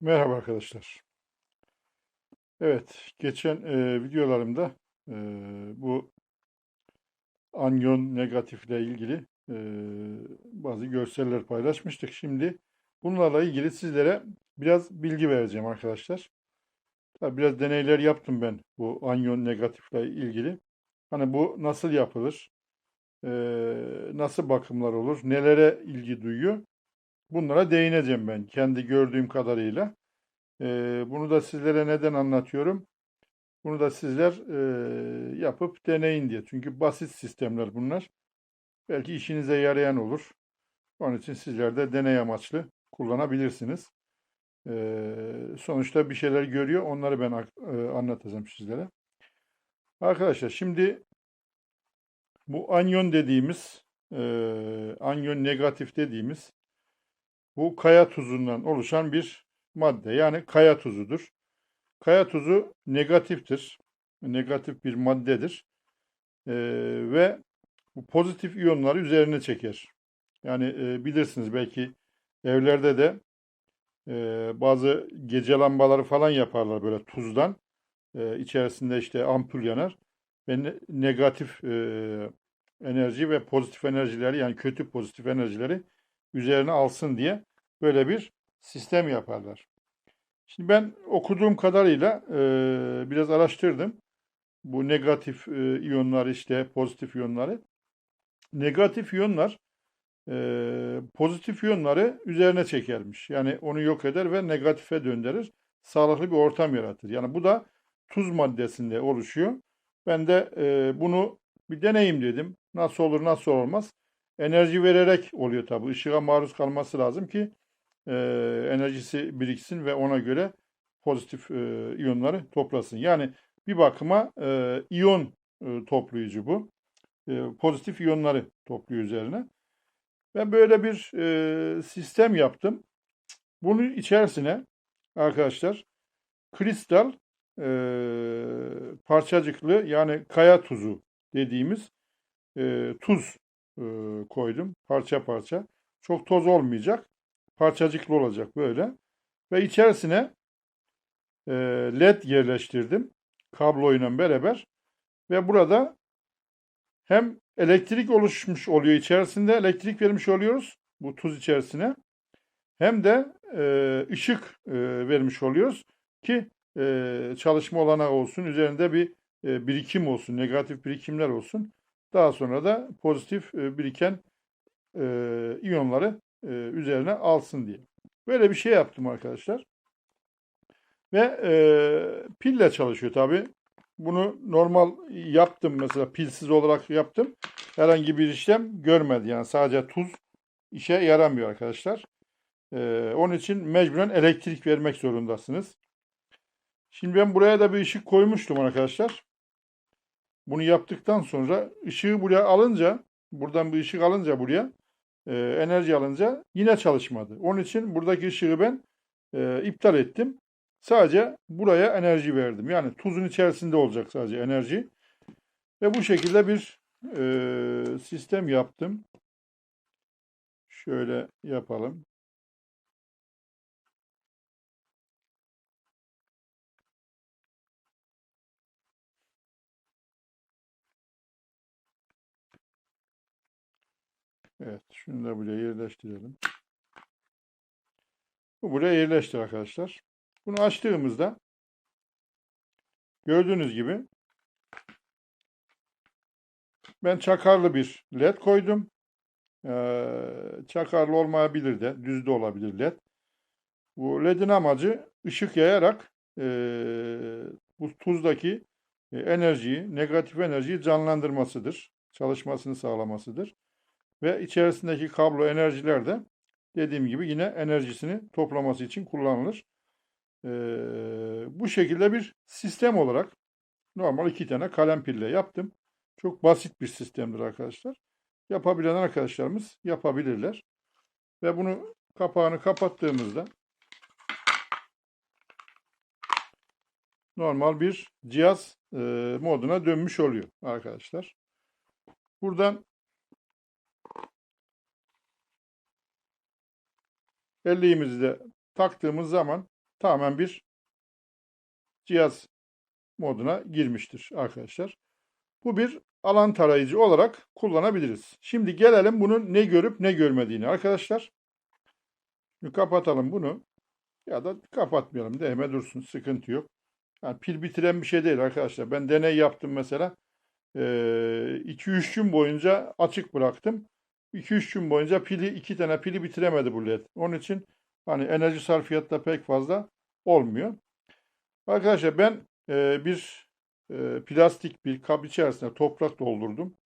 Merhaba arkadaşlar. Evet, geçen e, videolarımda e, bu anyon negatifle ilgili e, bazı görseller paylaşmıştık. Şimdi bunlarla ilgili sizlere biraz bilgi vereceğim arkadaşlar. Tabii biraz deneyler yaptım ben bu anyon negatifle ilgili. Hani bu nasıl yapılır, e, nasıl bakımlar olur, nelere ilgi duyuyor, bunlara değineceğim ben kendi gördüğüm kadarıyla. Ee, bunu da sizlere neden anlatıyorum? Bunu da sizler e, yapıp deneyin diye. Çünkü basit sistemler bunlar. Belki işinize yarayan olur. Onun için sizler de deney amaçlı kullanabilirsiniz. Ee, sonuçta bir şeyler görüyor. Onları ben e, anlatacağım sizlere. Arkadaşlar şimdi bu anyon dediğimiz e, anyon negatif dediğimiz bu kaya tuzundan oluşan bir madde. Yani kaya tuzudur. Kaya tuzu negatiftir. Negatif bir maddedir. Ee, ve bu pozitif iyonları üzerine çeker. Yani e, bilirsiniz belki evlerde de e, bazı gece lambaları falan yaparlar böyle tuzdan. E, içerisinde işte ampul yanar. Ve ne- negatif e, enerji ve pozitif enerjileri yani kötü pozitif enerjileri üzerine alsın diye böyle bir sistem yaparlar. Şimdi ben okuduğum kadarıyla e, biraz araştırdım. Bu negatif e, iyonlar işte pozitif iyonları. Negatif iyonlar e, pozitif iyonları üzerine çekermiş. Yani onu yok eder ve negatife döndürür. Sağlıklı bir ortam yaratır. Yani bu da tuz maddesinde oluşuyor. Ben de e, bunu bir deneyim dedim. Nasıl olur nasıl olmaz. Enerji vererek oluyor tabii. Işığa maruz kalması lazım ki e, enerjisi biriksin ve ona göre pozitif e, iyonları toplasın. Yani bir bakıma e, iyon e, toplayıcı bu. E, pozitif iyonları topluyor üzerine. Ben böyle bir e, sistem yaptım. Bunun içerisine arkadaşlar kristal e, parçacıklı yani kaya tuzu dediğimiz e, tuz e, koydum parça parça. Çok toz olmayacak parçacıklı olacak böyle. Ve içerisine e, led yerleştirdim kabloyla beraber. Ve burada hem elektrik oluşmuş oluyor içerisinde elektrik vermiş oluyoruz bu tuz içerisine. Hem de e, ışık vermiş oluyoruz ki çalışma olanağı olsun. Üzerinde bir birikim olsun, negatif birikimler olsun. Daha sonra da pozitif e, biriken e, iyonları e, üzerine alsın diye. Böyle bir şey yaptım arkadaşlar. Ve e, pille çalışıyor tabi. Bunu normal yaptım mesela pilsiz olarak yaptım. Herhangi bir işlem görmedi. Yani sadece tuz işe yaramıyor arkadaşlar. E, onun için mecburen elektrik vermek zorundasınız. Şimdi ben buraya da bir ışık koymuştum arkadaşlar. Bunu yaptıktan sonra ışığı buraya alınca, buradan bir ışık alınca buraya e, enerji alınca yine çalışmadı. Onun için buradaki ışığı ben e, iptal ettim. Sadece buraya enerji verdim. Yani tuzun içerisinde olacak sadece enerji. Ve bu şekilde bir e, sistem yaptım. Şöyle yapalım. Evet, şunu da buraya yerleştirelim. Bu buraya yerleştir arkadaşlar. Bunu açtığımızda gördüğünüz gibi ben çakarlı bir led koydum. Ee, çakarlı olmayabilir de, düz de olabilir led. Bu ledin amacı ışık yayarak e, bu tuzdaki e, enerjiyi, negatif enerjiyi canlandırmasıdır. Çalışmasını sağlamasıdır. Ve içerisindeki kablo enerjiler de dediğim gibi yine enerjisini toplaması için kullanılır. Ee, bu şekilde bir sistem olarak normal iki tane kalem pille yaptım. Çok basit bir sistemdir arkadaşlar. Yapabilen arkadaşlarımız yapabilirler. Ve bunu kapağını kapattığımızda normal bir cihaz e, moduna dönmüş oluyor arkadaşlar. Buradan Belleğimizi de taktığımız zaman tamamen bir cihaz moduna girmiştir arkadaşlar. Bu bir alan tarayıcı olarak kullanabiliriz. Şimdi gelelim bunun ne görüp ne görmediğini arkadaşlar. Şimdi kapatalım bunu. Ya da kapatmayalım. Değme dursun. Sıkıntı yok. Yani pil bitiren bir şey değil arkadaşlar. Ben deney yaptım mesela. 2-3 gün boyunca açık bıraktım. 2-3 gün boyunca pili iki tane pili bitiremedi bu led. Onun için hani enerji sarfiyatı da pek fazla olmuyor. Arkadaşlar ben e, bir e, plastik bir kap içerisine toprak doldurdum.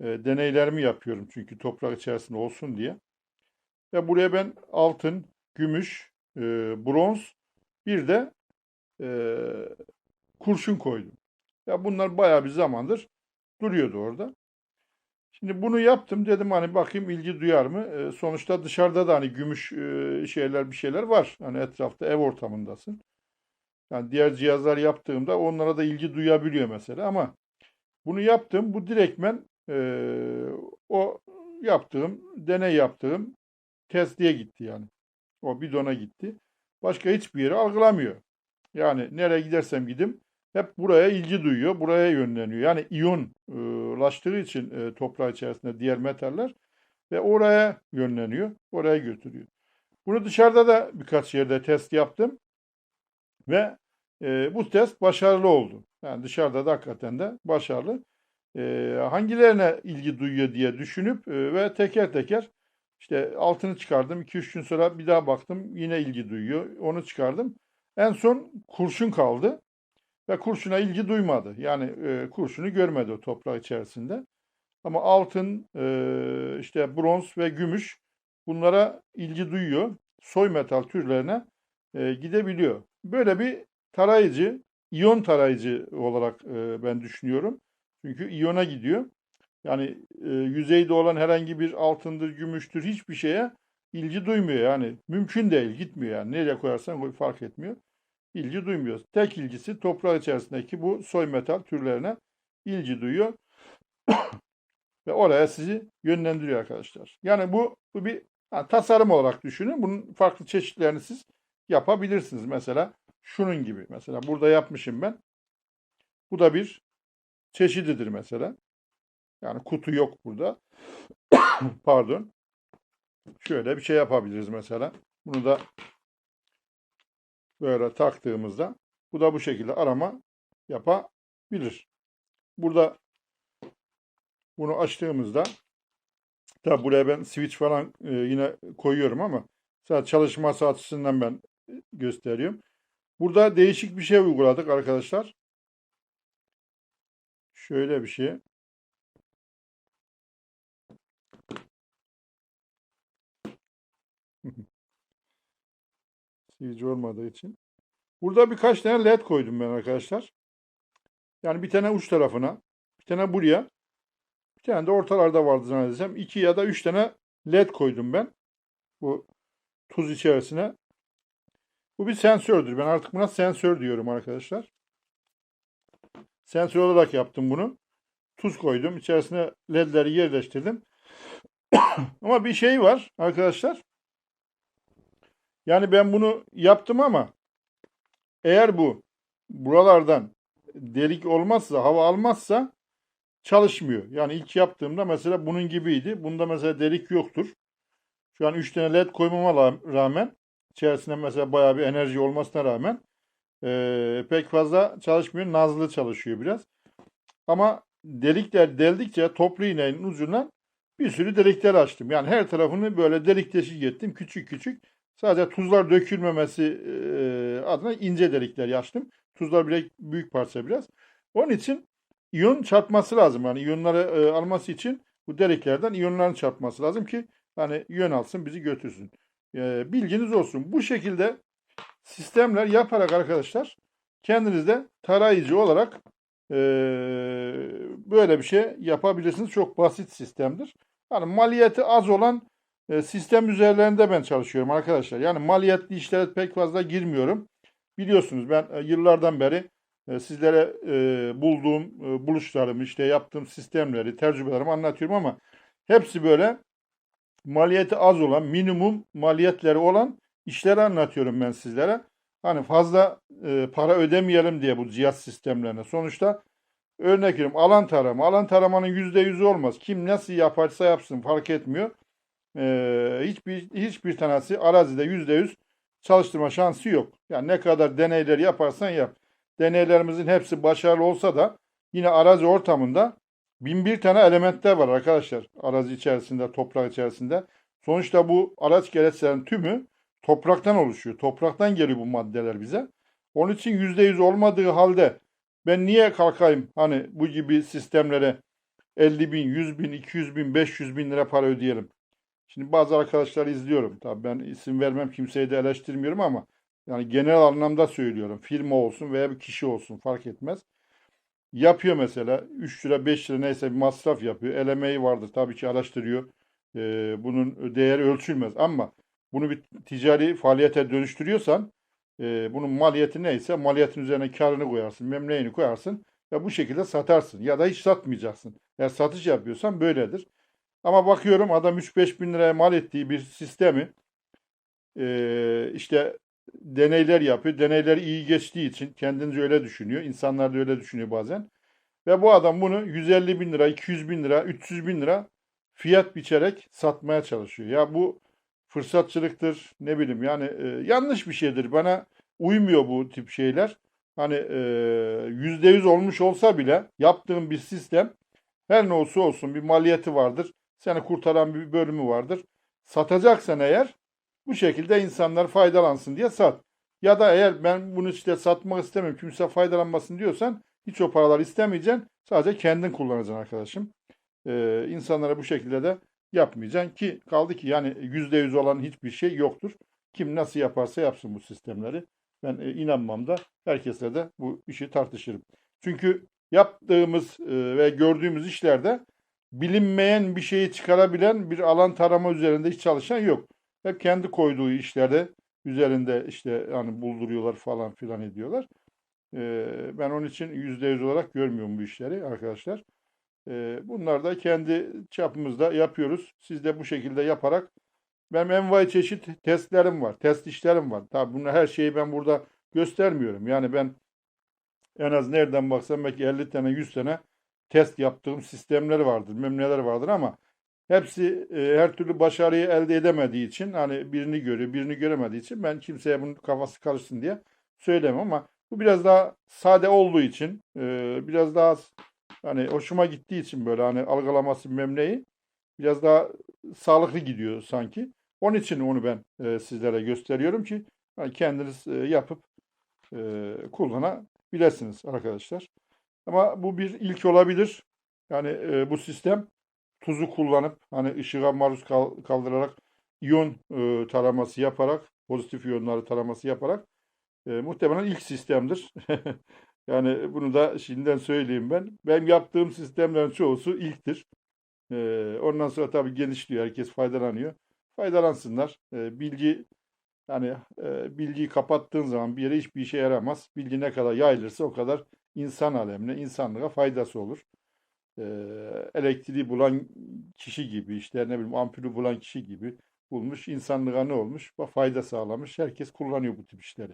E, deneylerimi yapıyorum çünkü toprak içerisinde olsun diye. Ve buraya ben altın, gümüş, e, bronz bir de e, kurşun koydum. Ya bunlar bayağı bir zamandır duruyordu orada. Şimdi bunu yaptım dedim hani bakayım ilgi duyar mı? E, sonuçta dışarıda da hani gümüş e, şeyler bir şeyler var. Hani etrafta ev ortamındasın. Yani diğer cihazlar yaptığımda onlara da ilgi duyabiliyor mesela ama bunu yaptım. Bu direktmen e, o yaptığım, deney yaptığım testiye gitti yani. O bidona gitti. Başka hiçbir yere algılamıyor. Yani nereye gidersem gidim hep buraya ilgi duyuyor, buraya yönleniyor. Yani iyonlaştığı için e, toprağı içerisinde diğer metaller ve oraya yönleniyor, oraya götürüyor. Bunu dışarıda da birkaç yerde test yaptım ve e, bu test başarılı oldu. Yani dışarıda da hakikaten de başarılı. E, hangilerine ilgi duyuyor diye düşünüp e, ve teker teker işte altını çıkardım. 2-3 gün sonra bir daha baktım yine ilgi duyuyor. Onu çıkardım. En son kurşun kaldı ve kurşuna ilgi duymadı. Yani e, kurşunu görmedi o toprak içerisinde. Ama altın, e, işte bronz ve gümüş bunlara ilgi duyuyor. Soy metal türlerine e, gidebiliyor. Böyle bir tarayıcı, iyon tarayıcı olarak e, ben düşünüyorum. Çünkü iyona gidiyor. Yani e, yüzeyde olan herhangi bir altındır, gümüştür hiçbir şeye ilgi duymuyor. Yani mümkün değil, gitmiyor yani. Nereye koyarsan koy fark etmiyor. İlgi duymuyor. Tek ilgisi toprağı içerisindeki bu soy metal türlerine ilgi duyuyor. Ve oraya sizi yönlendiriyor arkadaşlar. Yani bu, bu bir yani tasarım olarak düşünün. Bunun farklı çeşitlerini siz yapabilirsiniz. Mesela şunun gibi. Mesela burada yapmışım ben. Bu da bir çeşididir mesela. Yani kutu yok burada. Pardon. Şöyle bir şey yapabiliriz mesela. Bunu da böyle taktığımızda bu da bu şekilde arama yapabilir. Burada bunu açtığımızda tabi buraya ben switch falan e, yine koyuyorum ama sadece çalışması açısından ben gösteriyorum. Burada değişik bir şey uyguladık arkadaşlar. Şöyle bir şey. Sivici olmadığı için. Burada birkaç tane led koydum ben arkadaşlar. Yani bir tane uç tarafına, bir tane buraya, bir tane de ortalarda vardı zannedersem. iki ya da üç tane led koydum ben. Bu tuz içerisine. Bu bir sensördür. Ben artık buna sensör diyorum arkadaşlar. Sensör olarak yaptım bunu. Tuz koydum. İçerisine ledleri yerleştirdim. Ama bir şey var arkadaşlar. Yani ben bunu yaptım ama eğer bu buralardan delik olmazsa, hava almazsa çalışmıyor. Yani ilk yaptığımda mesela bunun gibiydi. Bunda mesela delik yoktur. Şu an 3 tane led koymama rağmen içerisinde mesela bayağı bir enerji olmasına rağmen e, pek fazla çalışmıyor. Nazlı çalışıyor biraz. Ama delikler deldikçe toplu iğnenin ucundan bir sürü delikler açtım. Yani her tarafını böyle delik deşik ettim. Küçük küçük. Sadece tuzlar dökülmemesi adına ince delikler açtım. Tuzlar bile büyük parça biraz. Onun için iyon çarpması lazım. Yani iyonları alması için bu deliklerden iyonların çarpması lazım ki hani yön alsın bizi götürsün. Bilginiz olsun. Bu şekilde sistemler yaparak arkadaşlar kendinizde tarayıcı olarak böyle bir şey yapabilirsiniz. Çok basit sistemdir. Yani maliyeti az olan e, sistem üzerlerinde ben çalışıyorum arkadaşlar. Yani maliyetli işlere pek fazla girmiyorum. Biliyorsunuz ben e, yıllardan beri e, sizlere bulduğum buluşlarımı, işte yaptığım sistemleri, tecrübelerimi anlatıyorum ama hepsi böyle maliyeti az olan, minimum maliyetleri olan işleri anlatıyorum ben sizlere. Hani fazla e, para ödemeyelim diye bu cihaz sistemlerine. Sonuçta örnek veriyorum alan tarama. Alan taramanın %100'ü olmaz. Kim nasıl yaparsa yapsın fark etmiyor. E, hiçbir hiçbir tanesi arazide %100 çalıştırma şansı yok. Yani ne kadar deneyler yaparsan yap. Deneylerimizin hepsi başarılı olsa da yine arazi ortamında bin bir tane elementler var arkadaşlar. Arazi içerisinde, toprak içerisinde. Sonuçta bu araç gereçlerin tümü topraktan oluşuyor. Topraktan geliyor bu maddeler bize. Onun için %100 olmadığı halde ben niye kalkayım hani bu gibi sistemlere 50 bin, 100 bin, 200 bin, 500 bin lira para ödeyelim. Şimdi bazı arkadaşlar izliyorum. Tabii ben isim vermem kimseyi de eleştirmiyorum ama yani genel anlamda söylüyorum. Firma olsun veya bir kişi olsun fark etmez. Yapıyor mesela 3 lira 5 lira neyse bir masraf yapıyor. El vardır tabii ki araştırıyor. Ee, bunun değeri ölçülmez ama bunu bir ticari faaliyete dönüştürüyorsan e, bunun maliyeti neyse maliyetin üzerine karını koyarsın, memleğini koyarsın ve bu şekilde satarsın ya da hiç satmayacaksın. Eğer satış yapıyorsan böyledir. Ama bakıyorum adam 3-5 bin liraya mal ettiği bir sistemi e, işte deneyler yapıyor. Deneyler iyi geçtiği için kendince öyle düşünüyor. İnsanlar da öyle düşünüyor bazen. Ve bu adam bunu 150 bin lira, 200 bin lira, 300 bin lira fiyat biçerek satmaya çalışıyor. Ya bu fırsatçılıktır ne bileyim yani e, yanlış bir şeydir. Bana uymuyor bu tip şeyler. Hani e, yüzde yüz olmuş olsa bile yaptığım bir sistem her ne olsa olsun bir maliyeti vardır. Seni kurtaran bir bölümü vardır. Satacaksan eğer bu şekilde insanlar faydalansın diye sat. Ya da eğer ben bunu işte satmak istemiyorum, kimse faydalanmasın diyorsan hiç o paraları istemeyeceksin. Sadece kendin kullanacaksın arkadaşım. Ee, insanlara bu şekilde de yapmayacaksın ki kaldı ki yani yüzde yüz olan hiçbir şey yoktur. Kim nasıl yaparsa yapsın bu sistemleri. Ben e, inanmam da herkesle de bu işi tartışırım. Çünkü yaptığımız e, ve gördüğümüz işlerde bilinmeyen bir şeyi çıkarabilen bir alan tarama üzerinde hiç çalışan yok. Hep kendi koyduğu işlerde üzerinde işte yani bulduruyorlar falan filan ediyorlar. Ee, ben onun için yüzde yüz olarak görmüyorum bu işleri arkadaşlar. Ee, bunlar da kendi çapımızda yapıyoruz. Siz de bu şekilde yaparak benim envai çeşit testlerim var, test işlerim var. Tabii bunu her şeyi ben burada göstermiyorum. Yani ben en az nereden baksam belki 50 tane 100 tane test yaptığım sistemleri vardır, memneler vardır ama hepsi e, her türlü başarıyı elde edemediği için hani birini görüyor, birini göremediği için ben kimseye bunun kafası karışsın diye söylemem ama bu biraz daha sade olduğu için e, biraz daha hani hoşuma gittiği için böyle hani algılaması memneyi biraz daha sağlıklı gidiyor sanki. Onun için onu ben e, sizlere gösteriyorum ki hani kendiniz e, yapıp e, kullanabilirsiniz arkadaşlar. Ama bu bir ilk olabilir. Yani e, bu sistem tuzu kullanıp hani ışığa maruz kal- kaldırarak iyon e, taraması yaparak pozitif iyonları taraması yaparak e, muhtemelen ilk sistemdir. yani bunu da şimdiden söyleyeyim ben. Benim yaptığım sistemlerin çoğusu ilktir. E, ondan sonra tabii genişliyor. Herkes faydalanıyor. Faydalansınlar. E, bilgi yani e, bilgiyi kapattığın zaman bir yere hiçbir işe yaramaz. Bilgi ne kadar yayılırsa o kadar insan alemine, insanlığa faydası olur. E, elektriği bulan kişi gibi, işte ne bileyim ampulü bulan kişi gibi bulmuş, insanlığa ne olmuş? Fayda sağlamış. Herkes kullanıyor bu tip işleri.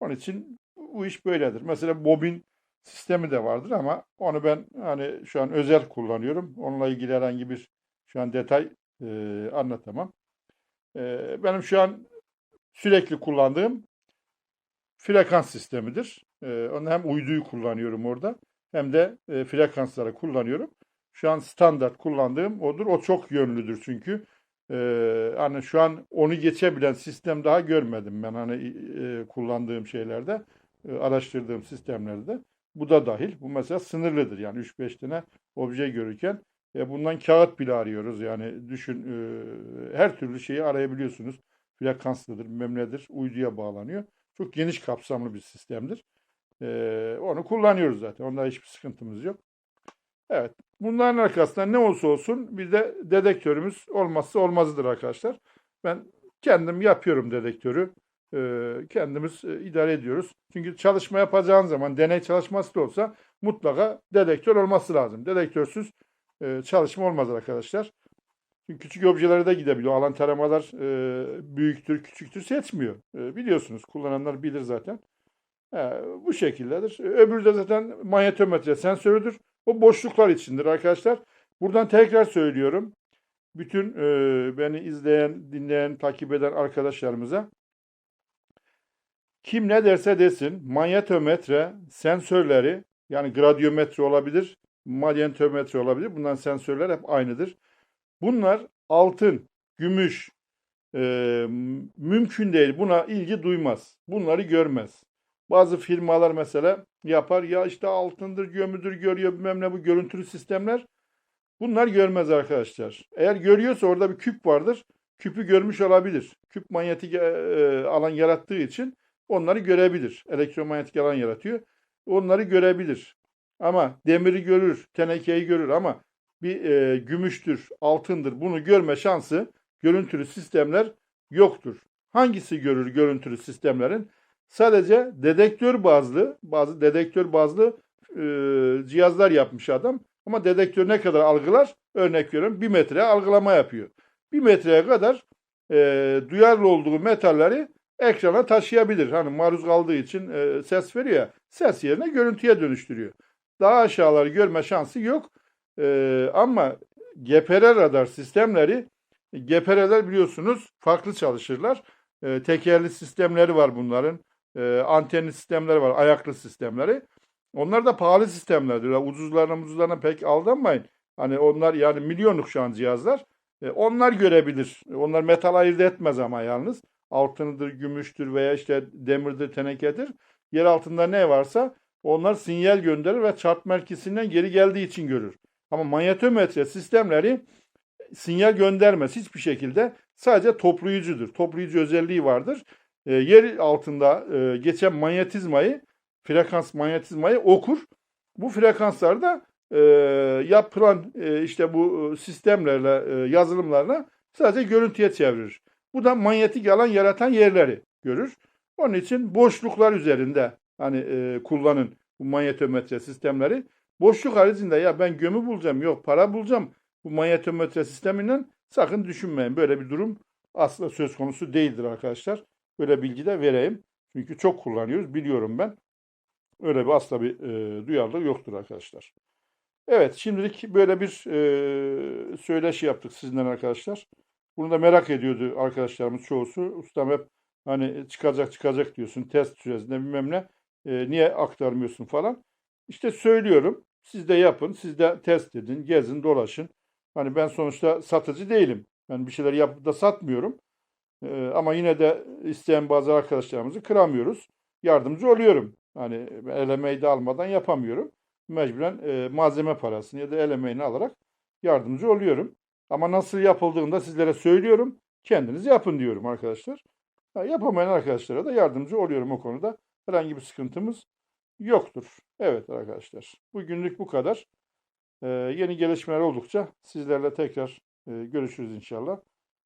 Onun için bu iş böyledir. Mesela bobin sistemi de vardır ama onu ben hani şu an özel kullanıyorum. Onunla ilgili herhangi bir şu an detay e, anlatamam. E, benim şu an sürekli kullandığım frekans sistemidir. E, onu hem uyduyu kullanıyorum orada hem de e, frekansları kullanıyorum. Şu an standart kullandığım odur. O çok yönlüdür çünkü. E, hani şu an onu geçebilen sistem daha görmedim ben hani e, kullandığım şeylerde, e, araştırdığım sistemlerde. Bu da dahil. Bu mesela sınırlıdır. Yani 3-5 tane obje görürken e, bundan kağıt bile arıyoruz. Yani düşün e, her türlü şeyi arayabiliyorsunuz. Frekanslıdır, memnedir, uyduya bağlanıyor. Çok geniş kapsamlı bir sistemdir. E, onu kullanıyoruz zaten. Onda hiçbir sıkıntımız yok. Evet. Bunların arkasında ne olsa olsun bir de dedektörümüz olmazsa olmazıdır arkadaşlar. Ben kendim yapıyorum dedektörü. E, kendimiz e, idare ediyoruz. Çünkü çalışma yapacağın zaman deney çalışması da olsa mutlaka dedektör olması lazım. Dedektörsüz e, çalışma olmaz arkadaşlar. Çünkü küçük objelere de gidebiliyor. Alan taramalar e, büyüktür, küçüktür seçmiyor. E, biliyorsunuz. Kullananlar bilir zaten. E, bu şekildedir. E, Öbürü de zaten manyetometre sensörüdür. O boşluklar içindir arkadaşlar. Buradan tekrar söylüyorum. Bütün e, beni izleyen, dinleyen, takip eden arkadaşlarımıza kim ne derse desin manyetometre sensörleri yani gradyometre olabilir, manyentometre olabilir. Bunların sensörler hep aynıdır. Bunlar altın, gümüş e, mümkün değil. Buna ilgi duymaz. Bunları görmez. Bazı firmalar mesela yapar ya işte altındır, gömüdür görüyor bilmem ne bu görüntülü sistemler. Bunlar görmez arkadaşlar. Eğer görüyorsa orada bir küp vardır. Küpü görmüş olabilir. Küp manyetik e, e, alan yarattığı için onları görebilir. Elektromanyetik alan yaratıyor. Onları görebilir. Ama demiri görür, tenekeyi görür ama bir e, gümüştür, altındır bunu görme şansı görüntülü sistemler yoktur. Hangisi görür görüntülü sistemlerin? Sadece dedektör bazlı, bazı dedektör bazlı e, cihazlar yapmış adam. Ama dedektör ne kadar algılar? Örnek veriyorum bir metre algılama yapıyor. Bir metreye kadar e, duyarlı olduğu metalleri ekrana taşıyabilir. Hani maruz kaldığı için e, ses veriyor ya, ses yerine görüntüye dönüştürüyor. Daha aşağıları görme şansı yok. E, ama GPR radar sistemleri, GPR'ler biliyorsunuz farklı çalışırlar. E, tekerli sistemleri var bunların. E, antenli sistemleri var, ayaklı sistemleri. Onlar da pahalı sistemlerdir. Yani ucuzlarına ucuzlarına pek aldanmayın. Hani onlar yani milyonluk şu an cihazlar. E, onlar görebilir. Onlar metal ayırt etmez ama yalnız. Altınıdır, gümüştür veya işte demirdir, tenekedir. Yer altında ne varsa onlar sinyal gönderir ve çarp merkezinden geri geldiği için görür. Ama manyetometre sistemleri sinyal göndermez hiçbir şekilde. Sadece toplayıcıdır. Toplayıcı özelliği vardır. E, yer altında e, geçen manyetizmayı, frekans manyetizmayı okur. Bu frekanslarda e, yapılan e, işte bu sistemlerle, e, yazılımlarla sadece görüntüye çevirir. Bu da manyetik alan yaratan yerleri görür. Onun için boşluklar üzerinde hani e, kullanın bu manyetometre sistemleri. Boşluk haricinde ya ben gömü bulacağım, yok para bulacağım bu manyetometre sisteminden sakın düşünmeyin. Böyle bir durum asla söz konusu değildir arkadaşlar. Böyle bilgi de vereyim. Çünkü çok kullanıyoruz, biliyorum ben. Öyle bir asla bir e, duyarlılık yoktur arkadaşlar. Evet, şimdilik böyle bir e, söyleşi yaptık sizinle arkadaşlar. Bunu da merak ediyordu arkadaşlarımız çoğusu. Ustam hep hani çıkacak çıkacak diyorsun test süresinde bilmem ne. E, niye aktarmıyorsun falan. İşte söylüyorum. Siz de yapın. Siz de test edin. Gezin, dolaşın. Hani ben sonuçta satıcı değilim. Ben bir şeyler yapıp da satmıyorum. E, ama yine de isteyen bazı arkadaşlarımızı kıramıyoruz. Yardımcı oluyorum. Hani el emeği de almadan yapamıyorum. Mecburen e, malzeme parasını ya da el emeğini alarak yardımcı oluyorum. Ama nasıl yapıldığını da sizlere söylüyorum. Kendiniz yapın diyorum arkadaşlar. Ha, yapamayan arkadaşlara da yardımcı oluyorum o konuda. Herhangi bir sıkıntımız yoktur. Evet arkadaşlar. Bugünlük bu kadar. Ee, yeni gelişmeler oldukça sizlerle tekrar e, görüşürüz inşallah.